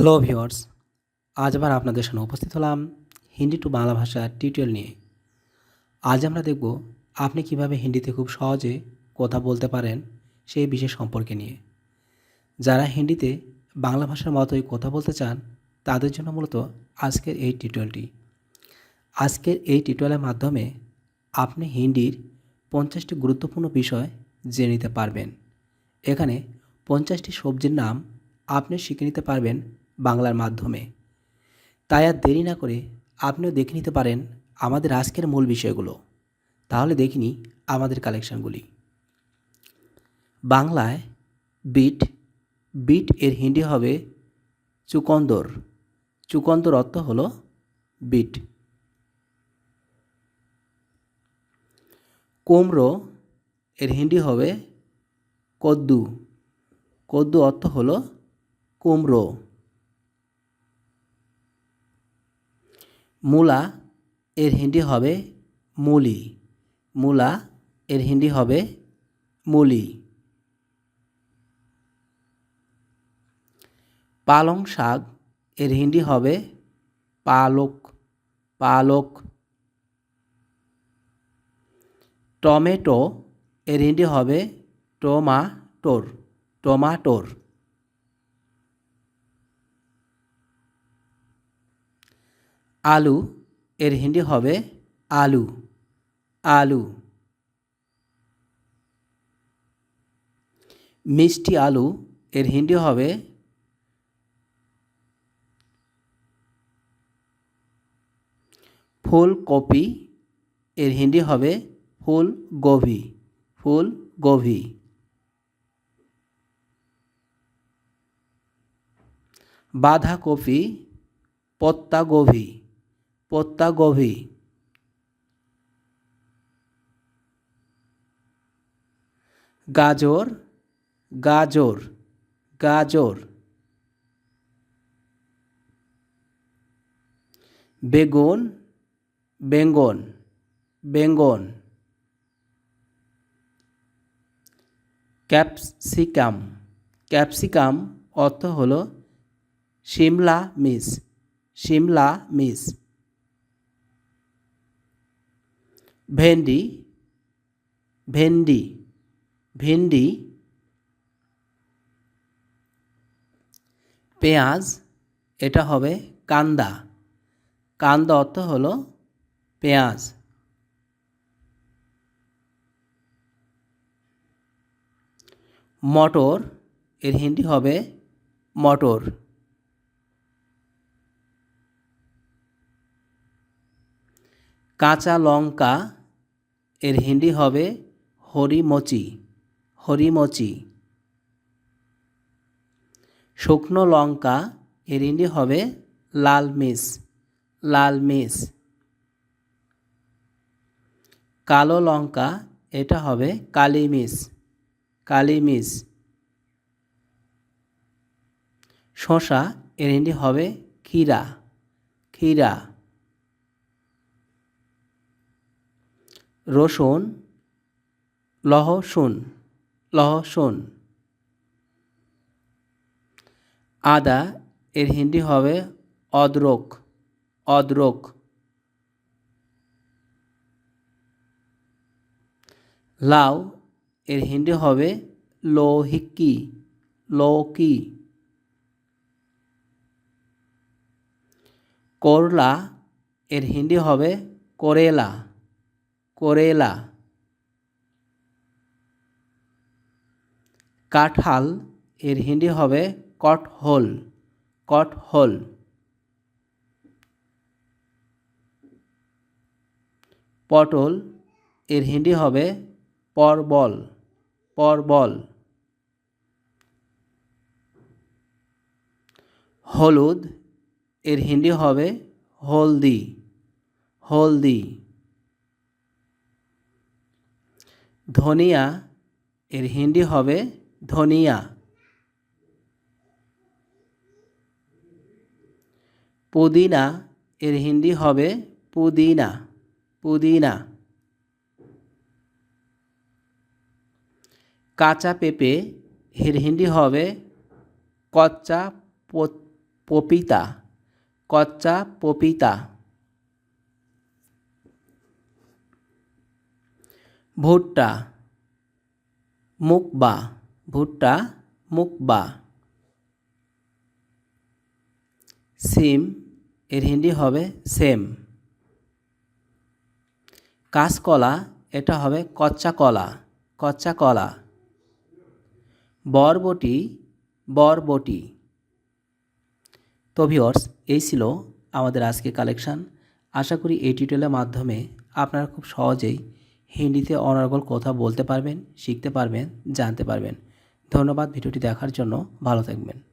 Hello viewers আজ আবার আপনাদের সামনে উপস্থিত হলাম হিন্দি টু বাংলা ভাষা টিউটোরিয়াল নিয়ে। আজ আমরা দেখব আপনি কীভাবে হিন্দিতে খুব সহজে কথা বলতে পারেন সেই বিষয় সম্পর্কে নিয়ে। যারা হিন্দিতে বাংলা ভাষার মতোই কথা বলতে চান, তাদের জন্য মূলত আজকের এই টিউটোরিয়ালটি আজকের এই টিউটোরিয়ালের মাধ্যমে আপনি হিন্দির পঞ্চাশটি গুরুত্বপূর্ণ বিষয় জেনে নিতে পারবেন। এখানে পঞ্চাশটি সবজির নাম আপনি শিখে নিতে পারবেন বাংলার মাধ্যমে। তাই আর দেরি না করে আপনিও দেখে নিতে পারেন আমাদের আজকের মূল বিষয়গুলো। তাহলে দেখিনি আমাদের কালেকশনগুলি। বাংলায় বিট বিট এর হিন্দি হবে চুকন্দর। চুকন্দর অর্থ হল বিট। কুমড়ো এর হিন্দি হবে কদ্দু। কদ্দু অর্থ হল কুমড়ো। মূলা এর হিন্দি হবে মুলি। মূলা এর হিন্দি হবে মুলি। পালং শাক এর হিন্দি হবে পালক। পালক। টমেটো এর হিন্দি হবে টোমাটোর। টমাটোর। আলু, এর হিন্দি হবে আলু আলু। মিষ্টি আলু, এর হিন্দি হবে ফুলকপি, এর হিন্দি হবে ফুল গোভি ফুল গোভি বাঁধাকপি পত্তাগোভি পত্তাগোভি গাজর গাজর গাজর। বেগুন, বেঙ্গন বেঙ্গন। ক্যাপসিকাম। ক্যাপসিকাম অর্থ হলো শিমলা মিস শিমলা মিস ভেন্ডি ভেন্ডি ভেন্ডি, পেঁয়াজ, এটা হবে কান্দা। কান্দা অর্থ হলো পেঁয়াজ। মটর, এর হিন্দি হবে মটর। কাঁচা লঙ্কা এর হিন্দি হবে হরিমচি হরিমচি। শুকনো লঙ্কা, এর হিন্দি হবে লাল মিস লাল মিস কালো লঙ্কা, এটা হবে কালি মিস কালি মিস শশা এর হিন্দি হবে ক্ষীরা ক্ষীরা। রসুন লহসুন লহসুন আদা, এর হিন্দি হবে অদ্রক অদ্রক। লাউ, এর হিন্দি হবে লোহিকি, লৌকি। করলা, এর হিন্দি হবে করেলা। করেলা, কাঁঠাল, এর হিন্দি হবে কটহোল কটহোল পটল, এর হিন্দি হবে পরবল পরবল। হলুদ, এর হিন্দি হবে হলদি হলদি। ধনিয়া, এর হিন্দি হবে ধনিয়া। পুদিনা, এর হিন্দি হবে পুদিনা পুদিনা। কাঁচা পেঁপে, এর হিন্দি হবে কচ্চা পপিতা কচ্চা পপিতা। ভুট্টা, মুকবা ভুট্টা, মুকবা। সিম, এর হিন্দি হবে সেম। কাঁচকলা, এটা হবে কচ্চা কলা কচ্চা কলা বরবটি বরবটি। তো ভিওর্স এই ছিল আমাদের আজকে কালেকশান। আশা করি এই টিউটোরিয়ালের মাধ্যমে আপনারা খুব সহজেই হিন্দিতে অনর্গল কথা বলতে পারবেন, শিখতে পারবেন, জানতে পারবেন। ধন্যবাদ ভিডিওটি দেখার জন্য। ভালো থাকবেন।